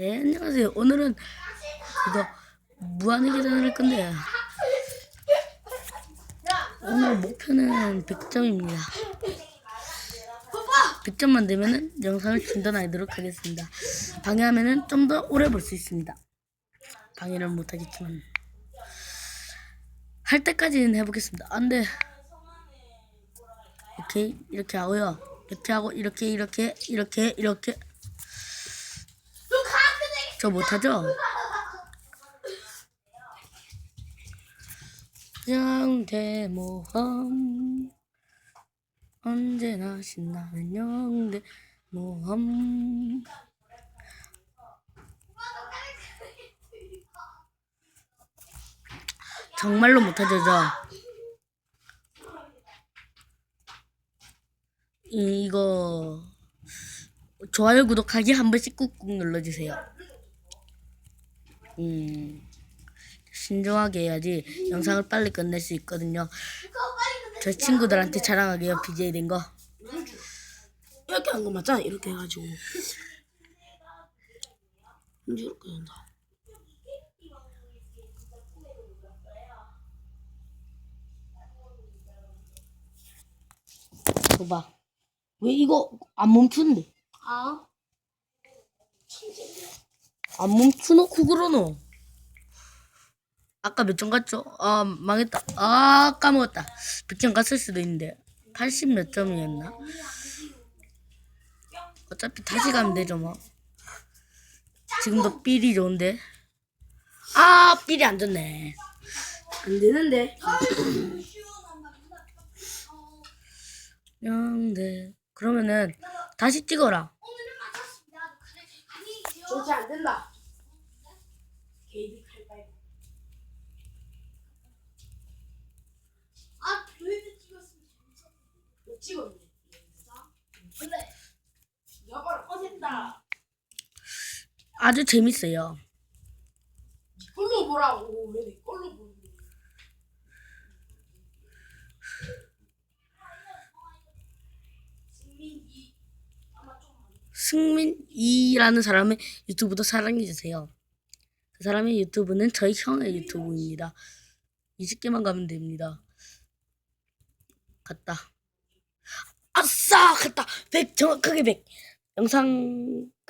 네, 안녕하세요. 오늘은 이거 무한의 계단을 할 건데요. 오늘 목표는 100점입니다. 100점만 되면은 영상을 중단하도록 하겠습니다. 방해하면은 좀 더 오래 볼 수 있습니다. 방해를 못하겠지만 할 때까지는 해보겠습니다. 안돼. 오케이 이렇게 하고요. 이렇게 하고 이렇게 이렇게 이렇게 이렇게 저 못하죠? 영대 모험. 언제나 신나는 영대 모험. 정말로 못하죠 저? 이- 이거 좋아요 구독하기 한 번씩 꾹꾹 눌러주세요 음, 신중하게 해야지 영상을 빨리 끝낼 수 있거든요. 저 친구들한테 자랑하게요, BJ 된 거. 이렇게 한 거 맞잖아 이렇게 해가지고 이제 이렇게 된다 봐봐. 왜 이거 안 멈추는데? 아 안 멈추놓고 그러노? 아까 몇 점 갔죠? 아, 망했다. 아, 까먹었다. 100점 갔을 수도 있는데. 80 몇 점이었나? 어차피 다시 가면 되죠, 뭐. 지금도 삘이 좋은데. 아, 삘이 안 좋네. 안 되는데 영대. 그러면은 다시 찍어라. 좋지 안 된다 아, 너희들 찍었으면 재밌어. 못 찍었네 그래. 여봐라 꺼진다 아주 재밌어요. 걸로 보라고 왜내 걸로 보는데 승민이 아마 좀 승민이라는 사람의 유튜브도 사랑해주세요. 그 사람의 유튜브는 저희 형의 유튜브입니다. 20개만 가면 됩니다. 갔다. 아싸! 갔다! 100! 정확하게 100! 영상 끝!